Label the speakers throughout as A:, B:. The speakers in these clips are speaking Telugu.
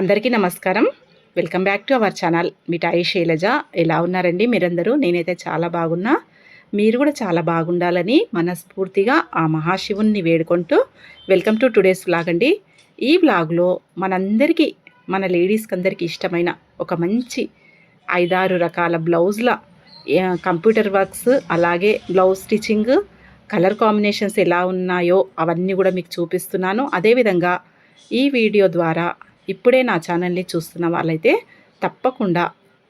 A: అందరికీ నమస్కారం. Welcome back to our channel Mithai Shailaja. ఎలా ఉన్నారండి మీరందరూ? నేనైతే చాలా బాగున్నా. మీరు కూడా చాలా బాగుండాలని మనస్ఫూర్తిగా ఆ మహాశివుణ్ణి వేడుకుంటూ వెల్కమ్ టు టుడేస్ వ్లాగ్ అండి. ఈ వ్లాగ్లో మనందరికీ మన లేడీస్కి అందరికీ ఇష్టమైన ఒక మంచి ఐదారు రకాల బ్లౌజ్ల కంప్యూటర్ వర్క్స్ అలాగే బ్లౌజ్ స్టిచ్చింగ్ కలర్ కాంబినేషన్స్ ఎలా ఉన్నాయో అవన్నీ కూడా మీకు చూపిస్తున్నాను. అదేవిధంగా ఈ వీడియో ద్వారా ఇప్పుడే నా ఛానల్ని చూస్తున్న వాళ్ళైతే తప్పకుండా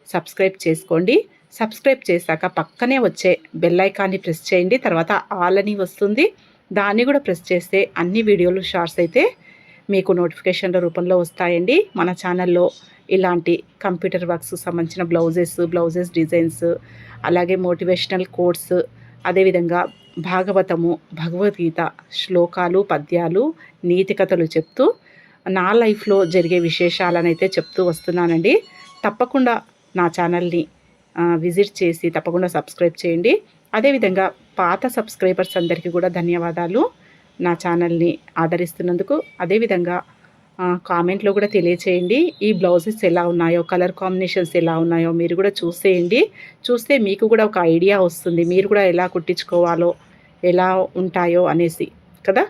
A: సబ్స్క్రైబ్ చేసుకోండి. సబ్స్క్రైబ్ చేశాక పక్కనే వచ్చే బెల్ ఐకాన్ని ప్రెస్ చేయండి. తర్వాత ఆల్ అని వస్తుంది. దాన్ని కూడా ప్రెస్ చేస్తే అన్ని వీడియోలు షార్ట్స్ అయితే మీకు నోటిఫికేషన్ల రూపంలో వస్తాయండి. మన ఛానల్లో ఇలాంటి కంప్యూటర్ వర్క్స్ సంబంధించిన బ్లౌజెస్ బ్లౌజెస్ డిజైన్స్ అలాగే మోటివేషనల్ కోడ్స్ అదేవిధంగా భాగవతము భగవద్గీత శ్లోకాలు పద్యాలు నీతి కథలు చెప్తూ నా లైఫ్లో జరిగే విశేషాలను అయితే చెప్తూ వస్తున్నానండి. తప్పకుండా నా ఛానల్ని విజిట్ చేసి తప్పకుండా సబ్స్క్రైబ్ చేయండి. అదేవిధంగా పాత సబ్స్క్రైబర్స్ అందరికీ కూడా ధన్యవాదాలు. నా ఛానల్ని ఆదరిస్తున్నందుకు అదేవిధంగా కామెంట్లో కూడా తెలియచేయండి. ఈ బ్లౌజెస్ ఎలా ఉన్నాయో కలర్ కాంబినేషన్స్ ఎలా ఉన్నాయో మీరు కూడా చూసేయండి. చూస్తే మీకు కూడా ఒక ఐడియా వస్తుంది. మీరు కూడా ఎలా కుట్టించుకోవాలో ఎలా ఉంటాయో అనేసి కదా?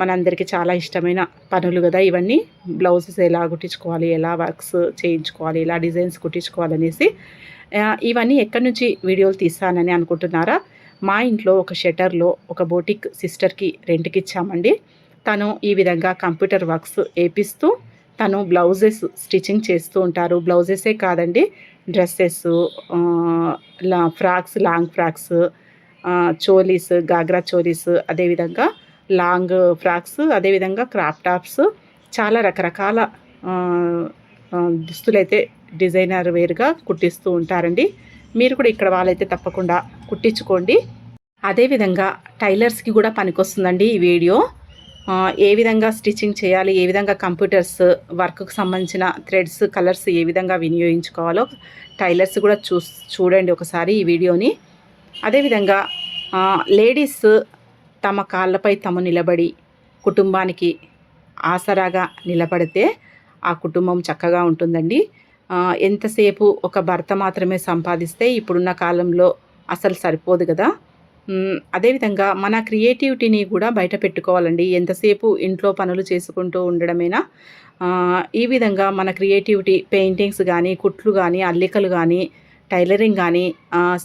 A: మనందరికీ చాలా ఇష్టమైన పనులు కదా ఇవన్నీ. బ్లౌజెస్ ఎలా కుట్టించుకోవాలి ఎలా వర్క్స్ చేయించుకోవాలి ఎలా డిజైన్స్ కుట్టించుకోవాలనేసి. ఇవన్నీ ఎక్కడి నుంచి వీడియోలు తీస్తానని అనుకుంటున్నారా? మా ఇంట్లో ఒక షటర్లో ఒక బోటిక్ సిస్టర్కి రెంట్కి ఇచ్చామండి. తను ఈ విధంగా కంప్యూటర్ వర్క్స్ వేపిస్తూ తను బ్లౌజెస్ స్టిచ్చింగ్ చేస్తూ ఉంటారు. బ్లౌజెసే కాదండి డ్రెస్సెస్ లా frocks long frocks cholis ghagra cholis అదేవిధంగా లాంగ్ ఫ్రాక్స్ అదేవిధంగా క్రాప్ టాప్స్ చాలా రకరకాల దుస్తులు అయితే దుస్తులైతే డిజైనర్ వేరుగా కుట్టిస్తూ ఉంటారండి. మీరు కూడా ఇక్కడ వాళ్ళైతే తప్పకుండా కుట్టించుకోండి. అదేవిధంగా టైలర్స్కి కూడా పనికొస్తుందండి ఈ వీడియో. ఏ విధంగా స్టిచ్చింగ్ చేయాలి ఏ విధంగా కంప్యూటర్స్ వర్క్కు సంబంధించిన థ్రెడ్స్ కలర్స్ ఏ విధంగా వినియోగించుకోవాలో టైలర్స్ కూడా చూ చూడండి ఒకసారి ఈ వీడియోని. అదేవిధంగా లేడీస్ తమ కాళ్ళపై తము నిలబడి కుటుంబానికి ఆసరాగా నిలబడితే ఆ కుటుంబం చక్కగా ఉంటుందండి. ఎంతసేపు ఒక భర్త మాత్రమే సంపాదిస్తే ఇప్పుడున్న కాలంలో అసలు సరిపోదు కదా. అదేవిధంగా మన క్రియేటివిటీని కూడా బయట పెట్టుకోవాలండి. ఎంతసేపు ఇంట్లో పనులు చేసుకుంటూ ఉండడమేనా? ఈ విధంగా మన క్రియేటివిటీ పెయింటింగ్స్ కానీ కుట్లు కానీ అల్లికలు కానీ టైలరింగ్ కానీ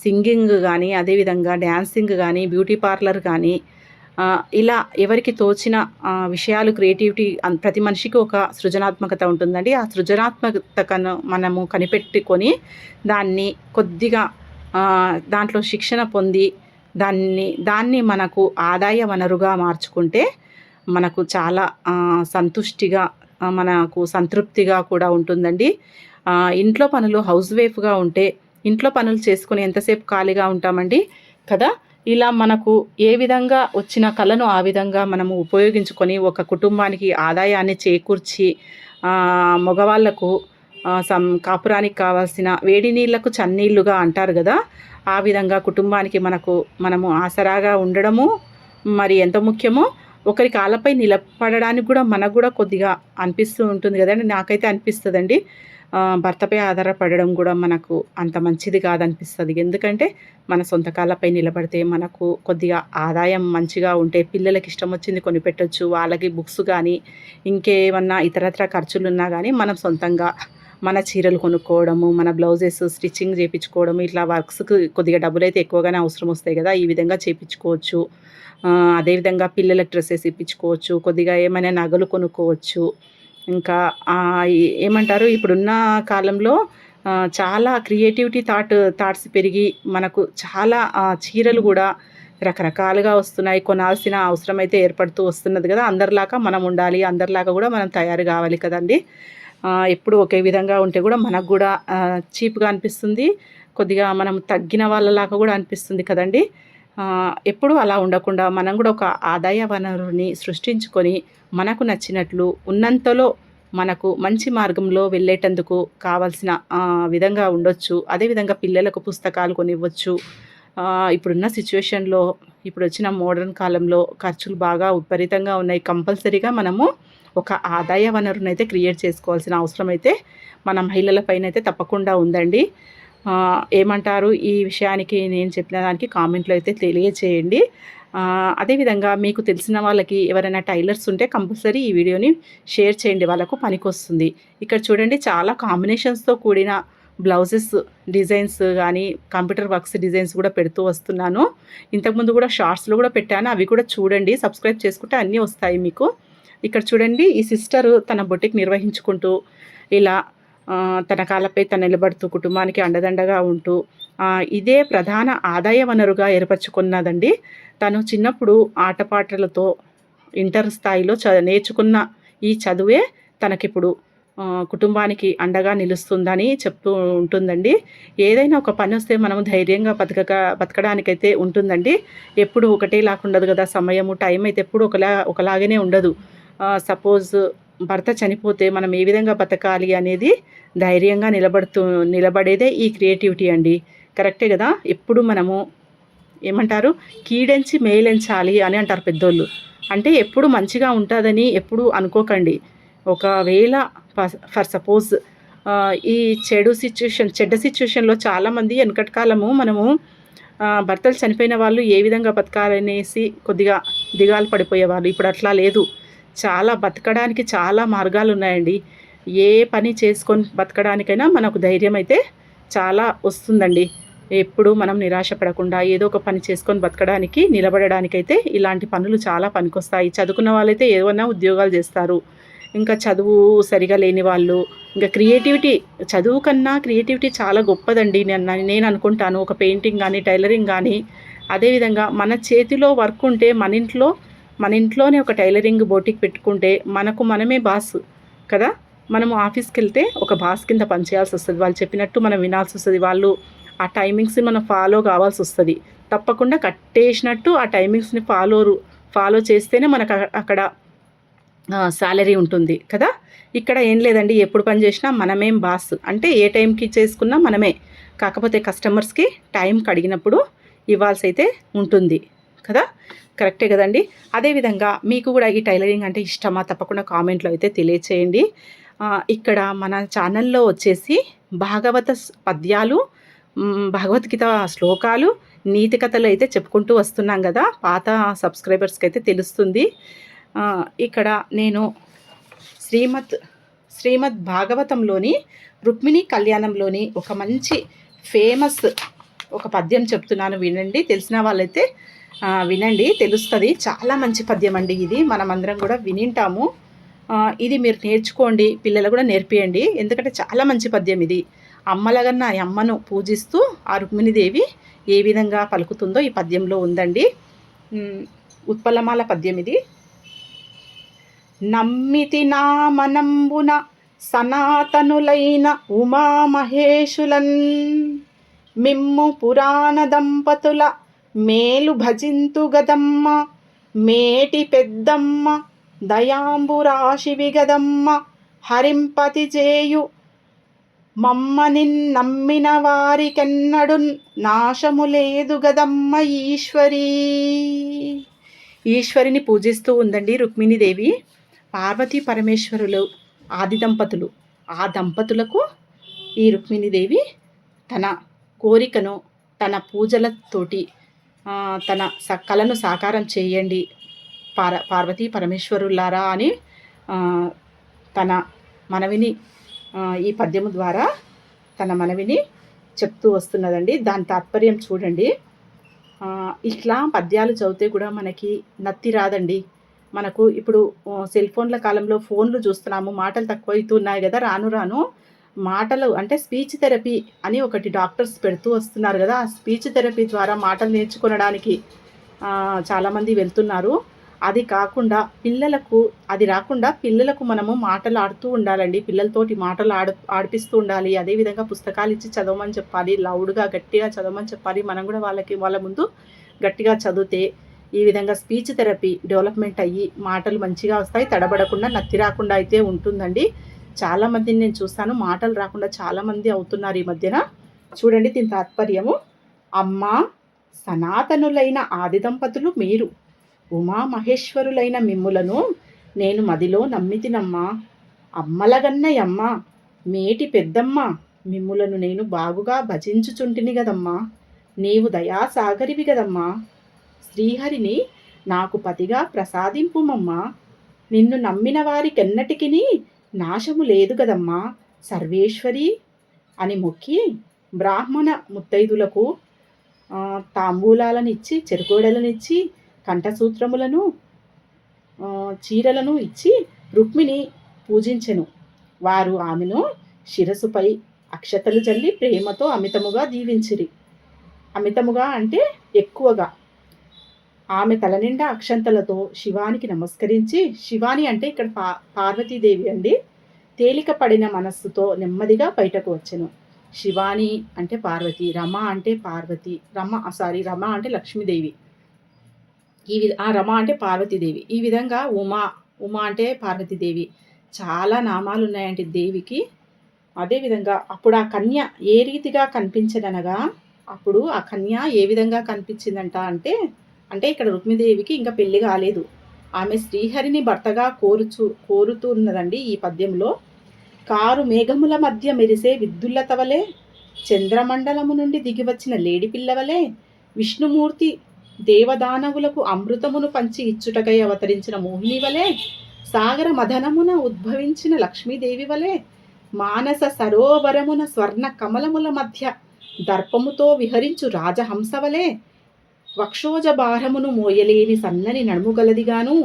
A: సింగింగ్ కానీ అదేవిధంగా డ్యాన్సింగ్ కానీ బ్యూటీ పార్లర్ కానీ ఇలా ఎవరికి తోచిన విషయాలు క్రియేటివిటీ ప్రతి మనిషికి ఒక సృజనాత్మకత ఉంటుందండి. ఆ సృజనాత్మకతను మనము కనిపెట్టుకొని దాన్ని కొద్దిగా దాంట్లో శిక్షణ పొంది దాన్ని దాన్ని మనకు ఆదాయ వనరుగా మార్చుకుంటే మనకు చాలా సంతుష్టిగా మనకు సంతృప్తిగా కూడా ఉంటుందండి. ఇంట్లో పనులు హౌస్ వైఫ్గా ఉంటే ఇంట్లో పనులు చేసుకుని ఎంతసేపు ఖాళీగా ఉంటామండి? కదా? ఇలా మనకు ఏ విధంగా వచ్చిన కళను ఆ విధంగా మనము ఉపయోగించుకొని ఒక కుటుంబానికి ఆదాయాన్ని చేకూర్చి మగవాళ్ళకు మగవాళ్ళకు సం కాపురానికి కావాల్సిన వేడి నీళ్ళకు చన్నీళ్ళుగా అంటారు కదా ఆ విధంగా కుటుంబానికి మనకు మనము ఆసరాగా ఉండడము మరి ఎంత ముఖ్యమో ఒకరి కాళ్ళపై నిలబడడానికి కూడా మనకు కూడా కొద్దిగా అనిపిస్తూ ఉంటుంది కదండి. నాకైతే అనిపిస్తుందండి. భర్తపై ఆధారపడడం కూడా మనకు అంత మంచిది కాదనిపిస్తుంది. ఎందుకంటే మన సొంత కాళ్ళపై నిలబడితే మనకు కొద్దిగా ఆదాయం మంచిగా ఉంటే పిల్లలకి ఇష్టం వచ్చింది కొనిపెట్టొచ్చు వాళ్ళకి బుక్స్ కానీ ఇంకేమన్నా ఇతరత్ర ఖర్చులు ఉన్నా కానీ మనం సొంతంగా మన చీరలు కొనుక్కోవడము మన బ్లౌజెస్ స్టిచ్చింగ్ చేయించుకోవడము ఇట్లా వర్క్స్కి కొద్దిగా డబ్బులు అయితే ఎక్కువగానే అవసరం వస్తాయి కదా ఈ విధంగా చేయించుకోవచ్చు అదేవిధంగా పిల్లలకు డ్రెస్సెస్ ఇప్పించుకోవచ్చు కొద్దిగా ఏమైనా నగలు కొనుక్కోవచ్చు. ఇంకా ఏమంటారు ఇప్పుడున్న కాలంలో చాలా క్రియేటివిటీ థాట్ థాట్స్ పెరిగి మనకు చాలా చీరలు కూడా రకరకాలుగా వస్తున్నాయి. కొనాల్సిన అవసరం అయితే ఏర్పడుతూ వస్తున్నది కదా. అందరిలాగా మనం ఉండాలి అందరిలాగా కూడా మనం తయారు కావాలి కదండి. ఎప్పుడు ఒకే విధంగా ఉంటే కూడా మనకు కూడా చీప్గా అనిపిస్తుంది. కొద్దిగా మనం తగ్గిన వాళ్ళలాగా కూడా అనిపిస్తుంది కదండి. ఎప్పుడూ అలా ఉండకుండా మనం కూడా ఒక ఆదాయ వనరుని సృష్టించుకొని మనకు నచ్చినట్లు ఉన్నంతలో మనకు మంచి మార్గంలో వెళ్ళేటందుకు కావాల్సిన విధంగా ఉండొచ్చు. అదేవిధంగా పిల్లలకు పుస్తకాలు కొనివ్వచ్చు. ఇప్పుడున్న సిచ్యువేషన్లో ఇప్పుడు వచ్చిన మోడర్న్ కాలంలో ఖర్చులు బాగా విపరీతంగా ఉన్నాయి. కంపల్సరీగా మనము ఒక ఆదాయ వనరునైతే అయితే క్రియేట్ చేసుకోవాల్సిన అవసరం అయితే మన మహిళల పైన అయితే తప్పకుండా ఉందండి. ఏమంటారు? ఈ విషయానికి నేను చెప్పిన దానికి కామెంట్లో అయితే తెలియచేయండి. అదేవిధంగా మీకు తెలిసిన వాళ్ళకి ఎవరైనా టైలర్స్ ఉంటే కంపల్సరీ ఈ వీడియోని షేర్ చేయండి. వాళ్ళకు పనికొస్తుంది. ఇక్కడ చూడండి చాలా కాంబినేషన్స్తో కూడిన బ్లౌజెస్ డిజైన్స్ కానీ కంప్యూటర్ వర్క్స్ డిజైన్స్ కూడా పెడుతూ వస్తున్నాను. ఇంతకుముందు కూడా షార్ట్స్లో కూడా పెట్టాను. అవి కూడా చూడండి. సబ్స్క్రైబ్ చేసుకుంటే అన్నీ వస్తాయి మీకు. ఇక్కడ చూడండి ఈ సిస్టర్ తన బొటిక్ నిర్వహించుకుంటూ ఇలా తన కాళ్ళపై తను నిలబడుతూ కుటుంబానికి అండదండగా ఉంటూ ఇదే ప్రధాన ఆదాయ వనరుగా ఏర్పరచుకున్నదండి. తను చిన్నప్పుడు ఆటపాటలతో ఇంటర్ స్థాయిలో చ నేర్చుకున్న ఈ చదువే తనకిప్పుడు కుటుంబానికి అండగా నిలుస్తుందని చెప్తూ ఉంటుందండి. ఏదైనా ఒక పని వస్తే మనం ధైర్యంగా బతకక బతకడానికైతే ఉంటుందండి. ఎప్పుడు ఒకటే ఉండదు కదా సమయము టైం అయితే ఎప్పుడు ఒకలా ఒకలాగానే ఉండదు. సపోజ్ భర్త చనిపోతే మనం ఏ విధంగా బతకాలి అనేది ధైర్యంగా నిలబడుతూ నిలబడేదే ఈ క్రియేటివిటీ అండి. కరెక్టే కదా? ఎప్పుడు మనము ఏమంటారు? కీడెంచి మేలెంచాలి అని అంటారు పెద్దోళ్ళు. అంటే ఎప్పుడు మంచిగా ఉంటుందని ఎప్పుడు అనుకోకండి. ఒకవేళ ఫర్ సపోజ్ ఈ చెడు సిచ్యుయేషన్ చెడ్డ సిచ్యుయేషన్లో చాలామంది వెనకటి కాలము మనము భర్తలు చనిపోయిన వాళ్ళు ఏ విధంగా బతకాలనేసి కొద్దిగా దిగాలు పడిపోయేవాళ్ళు. ఇప్పుడు అట్లా లేదు. చాలా బతకడానికి చాలా మార్గాలు ఉన్నాయండి ఏ పని చేసుకొని బతకడానికైనా మనకు ధైర్యం అయితే చాలా వస్తుందండి. ఎప్పుడు మనం నిరాశ పడకుండా ఏదో ఒక పని చేసుకొని బతకడానికి నిలబడడానికైతే ఇలాంటి పనులు చాలా పనికొస్తాయి. చదువుకున్న వాళ్ళైతే ఏమన్నా ఉద్యోగాలు చేస్తారు. ఇంకా చదువు సరిగా లేని వాళ్ళు ఇంకా క్రియేటివిటీ చదువు కన్నా క్రియేటివిటీ చాలా గొప్పదండి. నేను నేను అనుకుంటాను. ఒక పెయింటింగ్ కానీ టైలరింగ్ కానీ అదేవిధంగా మన చేతిలో వర్క్ ఉంటే మన ఇంట్లో మన ఇంట్లోనే ఒక టైలరింగ్ బోటిక్ పెట్టుకుంటే మనకు మనమే బాస్ కదా? మనము ఆఫీస్కి వెళ్తే ఒక బాస్ కింద పనిచేయాల్సి వస్తుంది. వాళ్ళు చెప్పినట్టు మనం వినాల్సి వస్తుంది. వాళ్ళు ఆ టైమింగ్స్ని మనం ఫాలో కావాల్సి వస్తుంది. తప్పకుండా కట్టేసినట్టు ఆ టైమింగ్స్ని ఫాలో ఫాలో చేస్తేనే మనకు అక్కడ శాలరీ ఉంటుంది కదా? ఇక్కడ ఏం లేదండి. ఎప్పుడు పని చేసినా మనమేం బాస్. అంటే ఏ టైంకి చేసుకున్నా మనమే. కాకపోతే కస్టమర్స్కి టైంకి అడిగినప్పుడు ఇవ్వాల్సి అయితే ఉంటుంది. కదా? కరెక్టే కదండి. అదేవిధంగా మీకు కూడా ఈ టైలరింగ్ అంటే ఇష్టమా? తప్పకుండా కామెంట్లో అయితే తెలియచేయండి. ఇక్కడ మన ఛానల్లో వచ్చేసి భాగవత పద్యాలు భగవద్గీత శ్లోకాలు నీతి కథలు అయితే చెప్పుకుంటూ వస్తున్నాం కదా? పాత సబ్స్క్రైబర్స్కి అయితే తెలుస్తుంది. ఇక్కడ నేను శ్రీమద్ శ్రీమద్ భాగవతంలోని రుక్మిణి కళ్యాణంలోని ఒక మంచి ఫేమస్ ఒక పద్యం చెప్తున్నాను వినండి. తెలిసిన వాళ్ళైతే వినండి తెలుస్తుంది. చాలా మంచి పద్యం అండి ఇది. మనమందరం కూడా వినింటాము. ఇది మీరు నేర్చుకోండి పిల్లలు కూడా నేర్పియండి. ఎందుకంటే చాలా మంచి పద్యం ఇది. అమ్మలగన్న అమ్మను పూజిస్తూ ఆ రుక్మిణిదేవి ఏ విధంగా పలుకుతుందో ఈ పద్యంలో ఉందండి. ఉత్పలమాల పద్యం ఇది. నమ్మితి నా మనంబున సనాతనులైన ఉమామహేషులన్ మిమ్ము పురాణ దంపతుల మేలు భజింతు గదమ్మ మేటి పెద్దమ్మ దయాంబురాశివి గదమ్మ హరింపతి చేయు మమ్మని నమ్మిన వారికెన్నడు నాశము లేదు గదమ్మ ఈశ్వరీ. ఈశ్వరిని పూజిస్తూ ఉందండి రుక్మిణీదేవి. పార్వతీ పరమేశ్వరులు ఆది దంపతులు. ఆ దంపతులకు ఈ రుక్మిణీదేవి తన కోరికను తన పూజలతోటి తన స కళను సాకారం చేయండి పార పార్వతీ పరమేశ్వరులారా అని తన మనవిని ఈ పద్యము ద్వారా తన మనవిని చెప్తూ వస్తున్నదండి. దాని తాత్పర్యం చూడండి. ఇట్లా పద్యాలు చదివితే కూడా మనకి నత్తి రాదండి. మనకు ఇప్పుడు సెల్ ఫోన్ల కాలంలో ఫోన్లు చూస్తున్నాము మాటలు తక్కువ అవుతున్నాయి కదా రాను రాను. మాటలు అంటే స్పీచ్ థెరపీ అని ఒకటి డాక్టర్స్ పెడుతూ వస్తున్నారు కదా. ఆ స్పీచ్ థెరపీ ద్వారా మాటలు నేర్చుకొనడానికి చాలామంది వెళ్తున్నారు. అది కాకుండా పిల్లలకు అది రాకుండా పిల్లలకు మనము మాటలు ఆడుతూ ఉండాలండి. పిల్లలతోటి మాటలు ఆడు ఆడిపిస్తూ ఉండాలి. అదేవిధంగా పుస్తకాలు ఇచ్చి చదవమని చెప్పాలి. లౌడ్గా గట్టిగా చదవమని చెప్పాలి. మనం కూడా వాళ్ళకి వాళ్ళ ముందు గట్టిగా చదివితే ఈ విధంగా స్పీచ్ థెరపీ డెవలప్మెంట్ అయ్యి మాటలు మంచిగా వస్తాయి. తడబడకుండా నత్తి రాకుండా అయితే ఉంటుందండి. చాలా మందిని నేను చూస్తాను మాటలు రాకుండా చాలామంది అవుతున్నారు ఈ మధ్యన. చూడండి దీని తాత్పర్యము. అమ్మ సనాతనులైన ఆది దంపతులు మీరు. ఉమా మహేశ్వరులైన మిమ్ములను నేను మదిలో నమ్మితినమ్మా. అమ్మలగన్నయమ్మ మేటి పెద్దమ్మ మిమ్ములను నేను బాగుగా భజించుచుంటిని గదమ్మా. నీవు దయాసాగరివి గదమ్మా. శ్రీహరిని నాకు పతిగా ప్రసాదింపుమమ్మా. నిన్ను నమ్మిన వారికెన్నటికిని నాశము లేదు కదమ్మా సర్వేశ్వరి అని మొక్కి బ్రాహ్మణ ముత్తైదులకు తాంబూలాలనిచ్చి చెరుకోడలనిచ్చి కంఠసూత్రములను చీరలను ఇచ్చి రుక్మిణి పూజించెను. వారు ఆమెను శిరసుపై అక్షతలు చల్లి ప్రేమతో అమితముగా దీవించిరి. అమితముగా అంటే ఎక్కువగా. ఆమె తలనిండా అక్షంతలతో శివానికి నమస్కరించి శివాని అంటే ఇక్కడ పా పార్వతీదేవి అండి తేలిక పడిన మనస్సుతో నెమ్మదిగా బయటకు వచ్చెను. శివాని అంటే పార్వతి రమ అంటే పార్వతి రమ సారీ రమ అంటే లక్ష్మీదేవి. ఈ విధ ఆ రమ అంటే పార్వతీదేవి. ఈ విధంగా ఉమా ఉమా అంటే పార్వతీదేవి. చాలా నామాలు ఉన్నాయంటే దేవికి అదేవిధంగా అప్పుడు ఆ కన్య ఏ రీతిగా కనిపించదనగా అప్పుడు ఆ కన్య ఏ విధంగా కనిపించిందంట అంటే అంటే ఇక్కడ రుక్మిదేవికి ఇంకా పెళ్ళి కాలేదు. ఆమె శ్రీహరిని భర్తగా కోరుచు కోరుతున్నదండి ఈ పద్యంలో. కారు మేఘముల మధ్య మెరిసే విద్యుల్లతవలే చంద్రమండలము నుండి దిగివచ్చిన లేడి పిల్లవలే విష్ణుమూర్తి దేవదానవులకు అమృతమును పంచి ఇచ్చుటకై అవతరించిన మోహిని వలె సాగర మదనమున ఉద్భవించిన లక్ష్మీదేవి వలె మానస సరోవరమున స్వర్ణ కమలముల మధ్య దర్పముతో విహరించు రాజహంస వలె వక్షోజ భారమును మోయలేని సన్నని నడుముగలదిగాను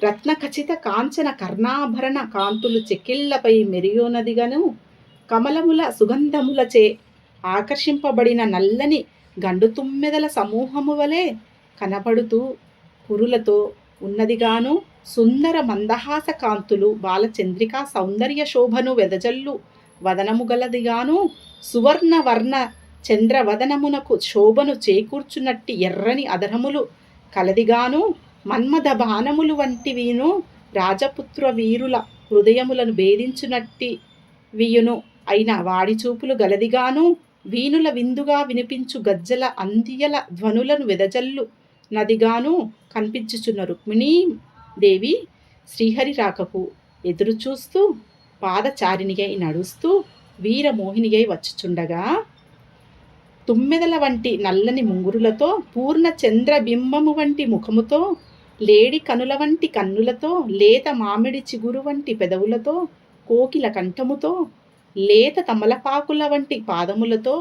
A: రత్న ఖచిత కాంచన కర్ణాభరణ కాంతులు చెక్కిళ్ళపై మెరియోనదిగాను కమలముల సుగంధములచే ఆకర్షింపబడిన నల్లని గండు తుమ్మెదల సమూహము వలె కనబడుతూ కురులతో ఉన్నదిగాను సుందర మందహాస కాంతులు బాలచంద్రికా సౌందర్య శోభను వెదజల్లు వదనము గలదిగాను సువర్ణ వర్ణ చంద్రవదనమునకు శోభను చేకూర్చునట్టి ఎర్రని అధరములు కలదిగాను మన్మథ బాణములు వంటివిను రాజపుత్ర వీరుల హృదయములను భేదించునట్టి వియును. అయిన వాడి చూపులు గలదిగాను వీణుల విందుగా వినిపించు గజ్జల అందియల ధ్వనులను వెదజల్లు నదిగాను కనిపించుచున్న రుక్మిణీ దేవి శ్రీహరి రాకకు ఎదురు చూస్తూ పాదచారిణిగై నడుస్తూ వీరమోహినిగై వచ్చుచుండగా తుమ్మెదల వంటి నల్లని ముంగురులతో పూర్ణ చంద్రబింబము వంటి ముఖముతో లేడి కనుల వంటి కన్నులతో లేత మామిడి చిగురు వంటి పెదవులతో కోకిల కంఠముతో లేత తమలపాకుల వంటి పాదములతో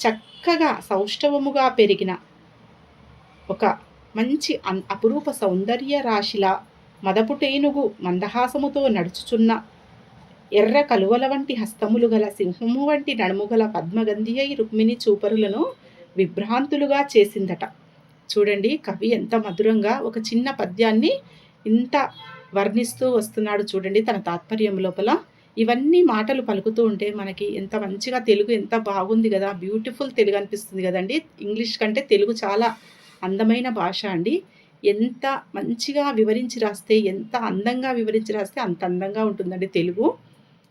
A: చక్కగా సౌష్ఠవముగా పెరిగిన ఒక మంచి అన్ అపురూప సౌందర్య రాశిలా మదపుటేనుగు మందహాసముతో నడుచుచున్న ఎర్ర కలువల వంటి హస్తములు గల సింహము వంటి నడుము గల పద్మగంధి అయి రుక్మిణి చూపరులను విభ్రాంతులుగా చేసిందట. చూడండి కవి ఎంత మధురంగా ఒక చిన్న పద్యాన్ని ఇంత వర్ణిస్తూ వస్తున్నాడు చూడండి తన తాత్పర్యం లోపల. ఇవన్నీ మాటలు పలుకుతూ ఉంటే మనకి ఎంత మంచిగా తెలుగు ఎంత బాగుంది కదా బ్యూటిఫుల్ తెలుగు అనిపిస్తుంది కదండి. ఇంగ్లీష్ కంటే తెలుగు చాలా అందమైన భాష అండి. ఎంత మంచిగా వివరించి రాస్తే ఎంత అందంగా వివరించి రాస్తే అంత అందంగా ఉంటుందండి తెలుగు.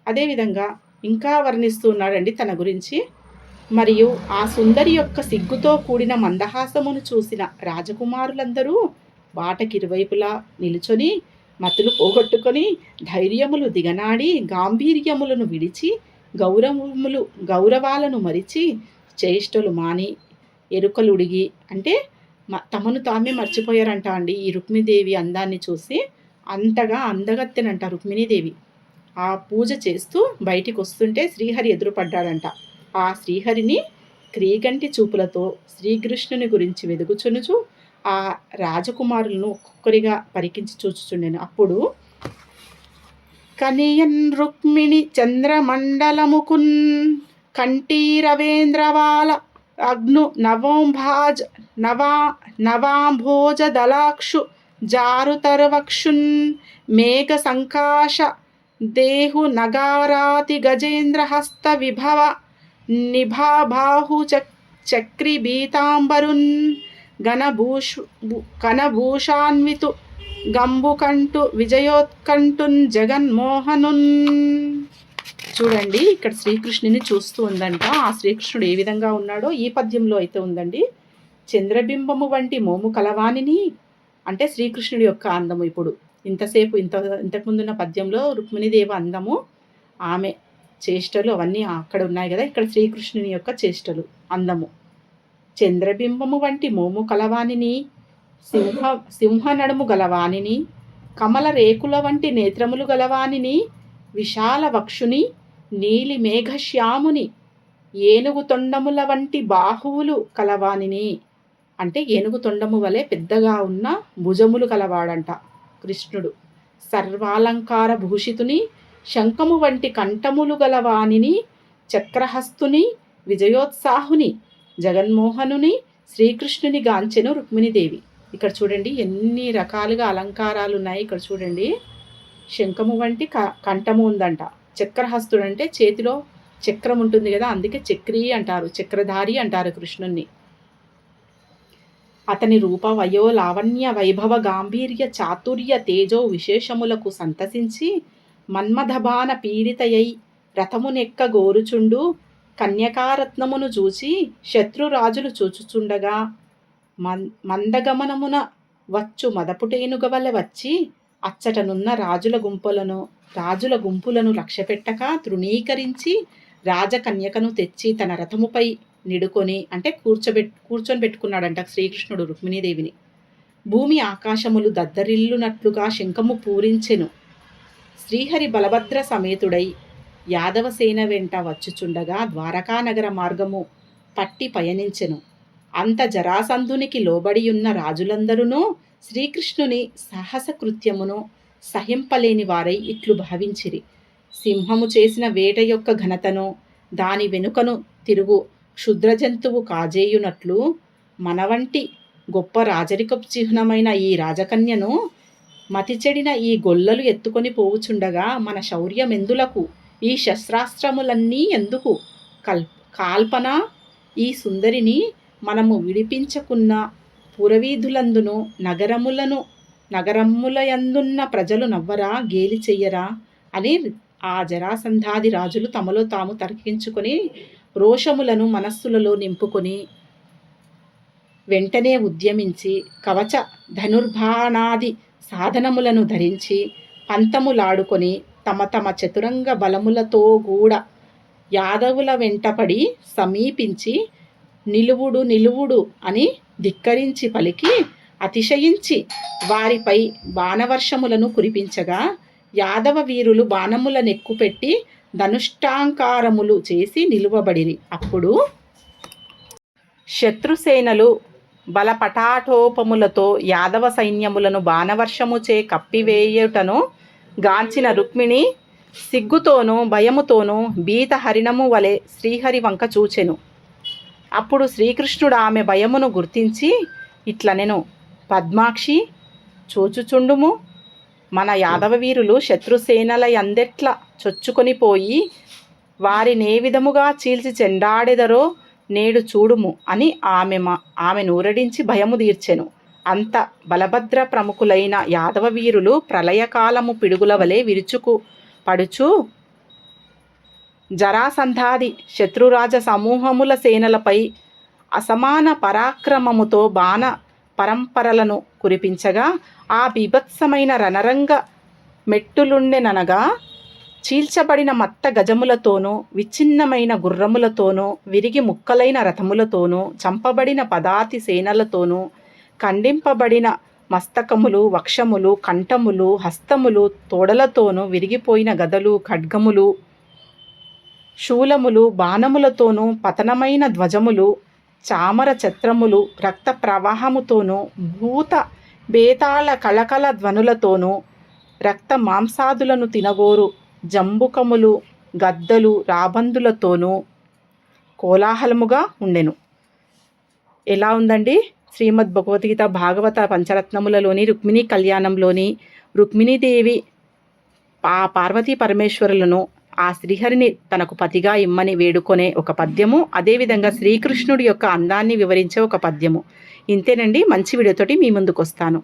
A: అదేవిధంగా ఇంకా వర్ణిస్తూ ఉన్నాడండి తన గురించి. మరియు ఆ సుందరి యొక్క సిగ్గుతో కూడిన మందహాసమును చూసిన రాజకుమారులందరూ బాటకిరువైపులా నిలుచొని మతులు పోగొట్టుకొని ధైర్యములు దిగనాడి గాంభీర్యములను విడిచి గౌరవములు గౌరవాలను మరిచి చేష్టలు మాని ఎరుకలుడిగి అంటే తమను తామే మర్చిపోయారంట అండి ఈ రుక్మిదేవి అందాన్ని చూసి. అంతగా అందగత్తెనంట రుక్మిణీదేవి. ఆ పూజ చేస్తూ బయటికి వస్తుంటే శ్రీహరి ఎదురుపడ్డాడంట ఆ శ్రీహరిని క్రీగంటి చూపులతో శ్రీకృష్ణుని గురించి వెదుగుచునుచు ఆ రాజకుమారులను ఒక్కొక్కరిగా పరికించి చూచుచుండెను. అప్పుడు కనియన్ రుక్మిణి చంద్రమండలముకున్ కంటి రవేంద్రవాల అగ్ను నవోంభాజ్ నవా నవాంభోజ దళాక్షు జారుతరవక్షున్ మేఘ సంకాశ దేహు నగారాతి గజేంద్ర హస్త విభవ నిభాబాహు చక్ చక్రి బీతాంబరున్ గణభూష్ భూ- కనభూషాన్వితు గంబుకంటు విజయోత్కంటున్ జగన్మోహనున్. చూడండి ఇక్కడ శ్రీకృష్ణుని చూస్తూ ఉందంట. ఆ శ్రీకృష్ణుడు ఏ విధంగా ఉన్నాడో ఈ పద్యంలో అయితే ఉందండి. చంద్రబింబము వంటి మోము కలవాణిని అంటే శ్రీకృష్ణుడి యొక్క అందము ఇప్పుడు. ఇంతసేపు ఇంత ఇంతకుముందున్న పద్యంలో రుక్మిణీదేవి అందము ఆమె చేష్టలు అవన్నీ అక్కడ ఉన్నాయి కదా ఇక్కడ శ్రీకృష్ణుని యొక్క చేష్టలు అందము. చంద్రబింబము వంటి మోము కలవాణిని సింహ సింహ నడుము గలవాణిని కమల రేకుల వంటి నేత్రములు గలవాణిని విశాల వక్షుని నీలి మేఘశ్యాముని ఏనుగు తొండముల వంటి బాహువులు కలవాణిని. అంటే ఏనుగు తొండము వలె పెద్దగా ఉన్న భుజములు కలవాడంట. కృష్ణుడు. సర్వాలంకార భూషితుని శంఖము వంటి కంఠములు గలవానిని చక్రహస్తుని విజయోత్సాహుని జగన్మోహనుని శ్రీకృష్ణుని గాంచెను రుక్మిణీదేవి. ఇక్కడ చూడండి ఎన్ని రకాలుగా అలంకారాలు ఉన్నాయి ఇక్కడ చూడండి. శంఖము వంటి క కంఠము ఉందంట. చక్రహస్తుడు అంటే చేతిలో చక్రం ఉంటుంది కదా అందుకే చక్రీ అంటారు చక్రధారి అంటారు కృష్ణుణ్ణి. అతని రూప వయో లావణ్య వైభవ గాంభీర్య చాతుర్య తేజో విశేషములకు సంతసించి మన్మధబాన పీడితయై రథమునెక్క గోరుచుండు కన్యకారత్నమును చూచి శత్రురాజులు చూచుచుండగా మన్ మందగమనమున వచ్చు మదపుటేనుగవల వచ్చి అచ్చటనున్న రాజుల గుంపులను రాజుల గుంపులను లక్ష్యపెట్టక తృణీకరించి రాజకన్యకను తెచ్చి తన రథముపై నిడుకొని అంటే కూర్చోబెట్ కూర్చొని పెట్టుకున్నాడంట శ్రీకృష్ణుడు రుక్మిణీదేవిని. భూమి ఆకాశములు దద్దరిల్లునట్లుగా శంఖము పూరించెను. శ్రీహరి బలభద్ర సమేతుడై యాదవసేన వెంట వచ్చుచుండగా ద్వారకానగర మార్గము పట్టి పయనించెను. అంత జరాసంధునికి లోబడియున్న రాజులందరూ శ్రీకృష్ణుని సాహస కృత్యమును సహింపలేని వారై ఇట్లు భావించిరి. సింహము చేసిన వేట యొక్క ఘనతను దాని వెనుకను తిరుగు క్షుద్ర జంతువు కాజేయునట్లు మన వంటి గొప్ప రాజరికపు చిహ్నమైన ఈ రాజకన్యను మతిచెడిన ఈ గొల్లలు ఎత్తుకొని పోవుచుండగా మన శౌర్యమెందులకు ఈ శస్త్రాస్త్రములన్నీ ఎందుకు? కల్ కాల్పన? ఈ సుందరిని మనము విడిపించకున్న పురవీధులందును నగరములను నగరములయందున్న ప్రజలు నవ్వరా గేలి చెయ్యరా అని ఆ జరాసంధాది రాజులు తమలో తాము తర్కించుకొని రోషములను మనస్సులలో నింపుకొని వెంటనే ఉద్యమించి కవచ ధనుర్బాణాది సాధనములను ధరించి పంతములాడుకొని తమ తమ చతురంగ బలములతో కూడా యాదవుల వెంటపడి సమీపించి నిలువుడు నిలువుడు అని ధిక్కరించి పలికి అతిశయించి వారిపై బాణవర్షములను కురిపించగా యాదవ వీరులు బాణముల నెక్కుపెట్టి ధనుష్టాంకారములు చేసి నిలువబడిరి. అప్పుడు శత్రుసేనలు బలపటాటోపములతో యాదవ సైన్యములను బాణవర్షముచే కప్పివేయుటను గాంచిన రుక్మిణి సిగ్గుతోనూ భయముతోనూ భీత హరిణము వలె శ్రీహరి వంక చూచెను. అప్పుడు శ్రీకృష్ణుడు ఆమె భయమును గుర్తించి ఇట్లనెను పద్మాక్షి చూచుచుండుము మన యాదవ వీరులు శత్రుసేనల అందెట్ల చొచ్చుకొని పోయి వారినే విధముగా చీల్చి చెండాడెదరో నేడు చూడుము అని ఆమె మా ఆమె నూరడించి భయము తీర్చెను. అంత బలభద్ర ప్రముఖులైన యాదవ వీరులు ప్రళయకాలము పిడుగుల వలె విరుచుకు పడుచు జరాసంధాది శత్రురాజ సమూహముల సేనలపై అసమాన పరాక్రమముతో బాణ పరంపరలను కురిపించగా ఆ బీభత్సమైన రణరంగ మెట్టులుండెననగా చీల్చబడిన మత్త గజములతోనూ విచ్ఛిన్నమైన గుర్రములతోనూ విరిగి ముక్కలైన రథములతోనూ చంపబడిన పదాతి సేనలతోనూ ఖండింపబడిన మస్తకములు వక్షములు కంఠములు హస్తములు తోడలతోనూ విరిగిపోయిన గదలు ఖడ్గములు శూలములు బాణములతోనూ పతనమైన ధ్వజములు చామర ఛత్రములు రక్త ప్రవాహముతోనూ భూత బేతాళ కళకళ ధ్వనులతోనూ రక్త మాంసాదులను తినగోరు జంబుకములు గద్దలు రాబందులతోనూ కోలాహలముగా ఉండెను. ఎలా ఉందండి? శ్రీమద్ భగవద్గీత భాగవత పంచరత్నములలోని రుక్మిణీ కళ్యాణంలోని రుక్మిణీదేవి ఆ పార్వతీ పరమేశ్వరులను ఆ శ్రీహరిని తనకు పతిగా ఇమ్మని వేడుకొనే ఒక పద్యము అదేవిధంగా శ్రీకృష్ణుడి యొక్క అందాన్ని వివరించే ఒక పద్యము. ఇంతేనండి. మంచి వీడియోతోటి మీ ముందుకు వస్తాను